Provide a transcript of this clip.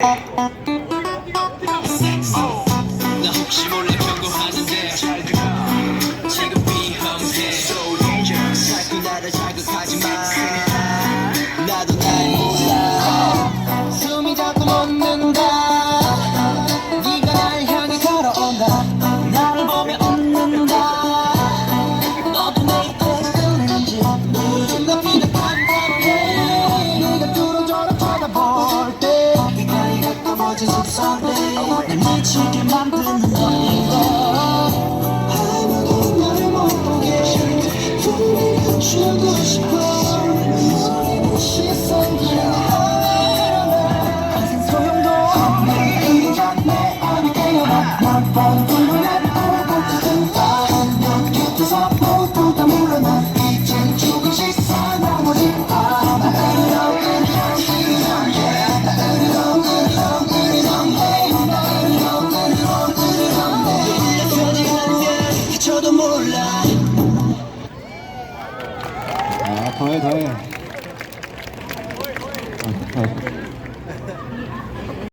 Thank you. 같은 속삭임 날 미치게 만드는 너인 걸. 아무도 나를 못 보게 분위기 추고 싶어. 아무도 몰라 아 더해 더해.